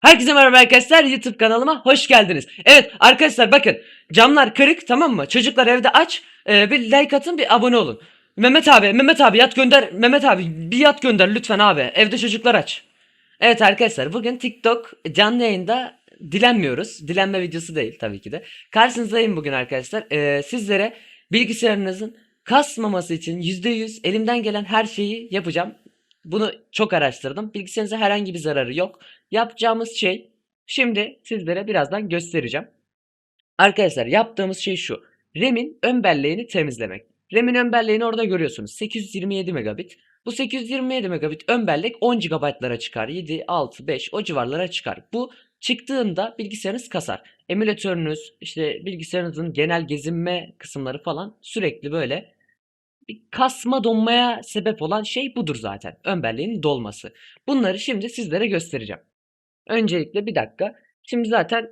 Herkese merhaba arkadaşlar YouTube kanalıma hoş geldiniz. Evet arkadaşlar bakın camlar kırık tamam mı? Çocuklar evde aç Ee, bir like atın bir abone olun. Mehmet abi Mehmet abi yat gönder Mehmet abi bir yat gönder lütfen abi evde çocuklar aç. Evet arkadaşlar bugün TikTok canlı yayında dilenmiyoruz. Dilenme videosu değil tabii ki de. Karşınızdayım bugün arkadaşlar. Ee, sizlere bilgisayarınızın kasmaması için %100 elimden gelen her şeyi yapacağım. Bunu çok araştırdım. Bilgisayarınıza herhangi bir zararı yok. Yapacağımız şey şimdi sizlere birazdan göstereceğim. Arkadaşlar yaptığımız şey şu. RAM'in ön belleğini temizlemek. RAM'in ön belleğini orada görüyorsunuz. 827 megabit. Bu 827 megabit ön bellek 10 GB'lara çıkar. 7, 6, 5 o civarlara çıkar. Bu çıktığında bilgisayarınız kasar. Emülatörünüz, işte bilgisayarınızın genel gezinme kısımları falan sürekli böyle bir kasma donmaya sebep olan şey budur zaten. Ön belleğin dolması. Bunları şimdi sizlere göstereceğim. Öncelikle bir dakika. Şimdi zaten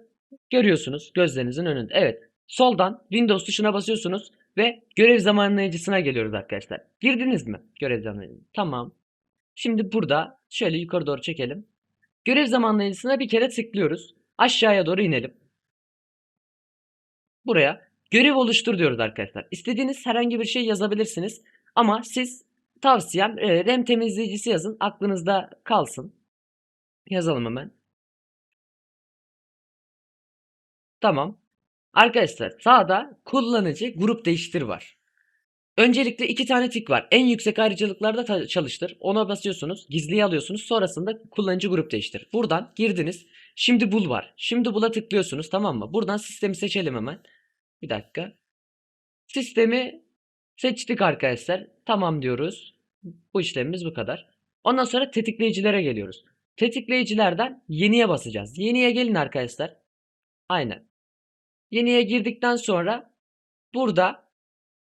görüyorsunuz gözlerinizin önünde. Evet. Soldan Windows tuşuna basıyorsunuz ve görev zamanlayıcısına geliyoruz arkadaşlar. Girdiniz mi görev zamanlayıcısına? Tamam. Şimdi burada şöyle yukarı doğru çekelim. Görev zamanlayıcısına bir kere tıklıyoruz. Aşağıya doğru inelim. Buraya görev oluştur diyoruz arkadaşlar. İstediğiniz herhangi bir şey yazabilirsiniz. Ama siz tavsiyem e, RAM temizleyicisi yazın. Aklınızda kalsın. Yazalım hemen. Tamam. Arkadaşlar sağda kullanıcı grup değiştir var. Öncelikle iki tane tik var. En yüksek ayrıcalıklarda çalıştır. Ona basıyorsunuz. Gizliye alıyorsunuz. Sonrasında kullanıcı grup değiştir. Buradan girdiniz. Şimdi bul var. Şimdi bula tıklıyorsunuz tamam mı? Buradan sistemi seçelim hemen. Bir dakika. Sistemi seçtik arkadaşlar. Tamam diyoruz. Bu işlemimiz bu kadar. Ondan sonra tetikleyicilere geliyoruz. Tetikleyicilerden yeniye basacağız. Yeniye gelin arkadaşlar. Aynen. Yeniye girdikten sonra burada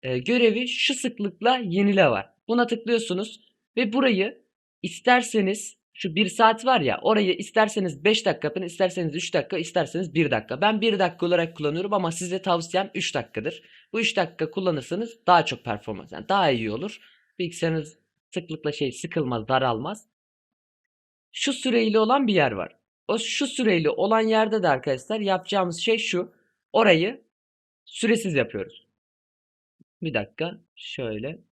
e, görevi şu sıklıkla yenile var. Buna tıklıyorsunuz ve burayı isterseniz şu 1 saat var ya orayı isterseniz 5 dakika yapın, isterseniz 3 dakika, isterseniz 1 dakika. Ben 1 dakika olarak kullanıyorum ama size tavsiyem 3 dakikadır. Bu 3 dakika kullanırsanız daha çok performans, yani daha iyi olur. Bilgisayarınız sıklıkla şey sıkılmaz, daralmaz. Şu süreyle olan bir yer var. O şu süreli olan yerde de arkadaşlar yapacağımız şey şu. Orayı süresiz yapıyoruz. Bir dakika. Şöyle.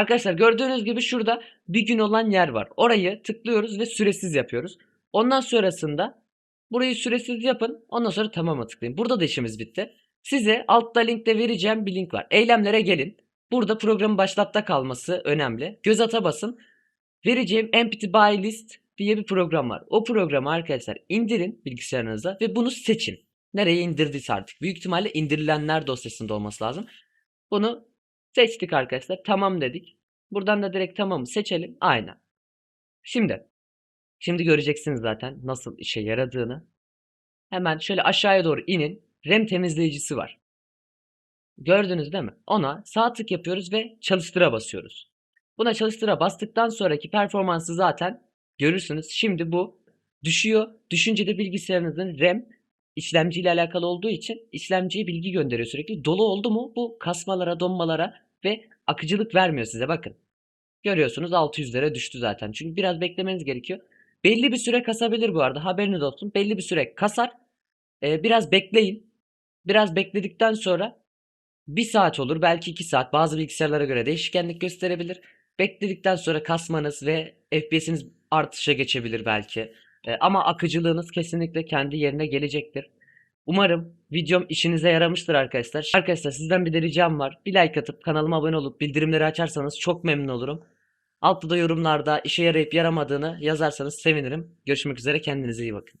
Arkadaşlar gördüğünüz gibi şurada bir gün olan yer var. Orayı tıklıyoruz ve süresiz yapıyoruz. Ondan sonrasında burayı süresiz yapın. Ondan sonra tamama tıklayın. Burada da işimiz bitti. Size altta linkte vereceğim bir link var. Eylemlere gelin. Burada programın başlatta kalması önemli. Göz ata basın. Vereceğim Empty Buy List diye bir program var. O programı arkadaşlar indirin bilgisayarınıza ve bunu seçin. Nereye indirdiyse artık. Büyük ihtimalle indirilenler dosyasında olması lazım. Bunu seçtik arkadaşlar. Tamam dedik. Buradan da direkt tamamı seçelim. Aynen. Şimdi. Şimdi göreceksiniz zaten nasıl işe yaradığını. Hemen şöyle aşağıya doğru inin. RAM temizleyicisi var. Gördünüz değil mi? Ona sağ tık yapıyoruz ve çalıştıra basıyoruz. Buna çalıştıra bastıktan sonraki performansı zaten görürsünüz. Şimdi bu düşüyor. Düşünce de bilgisayarınızın RAM işlemci ile alakalı olduğu için işlemciye bilgi gönderiyor sürekli. Dolu oldu mu bu kasmalara, donmalara ve akıcılık vermiyor size bakın. Görüyorsunuz 600'lere düştü zaten. Çünkü biraz beklemeniz gerekiyor. Belli bir süre kasabilir bu arada haberiniz olsun. Belli bir süre kasar. Ee, biraz bekleyin. Biraz bekledikten sonra bir saat olur belki iki saat bazı bilgisayarlara göre değişkenlik gösterebilir. Bekledikten sonra kasmanız ve FPS'iniz artışa geçebilir belki. Ee, ama akıcılığınız kesinlikle kendi yerine gelecektir. Umarım videom işinize yaramıştır arkadaşlar. Arkadaşlar sizden bir de ricam var. Bir like atıp kanalıma abone olup bildirimleri açarsanız çok memnun olurum. Altta da yorumlarda işe yarayıp yaramadığını yazarsanız sevinirim. Görüşmek üzere kendinize iyi bakın.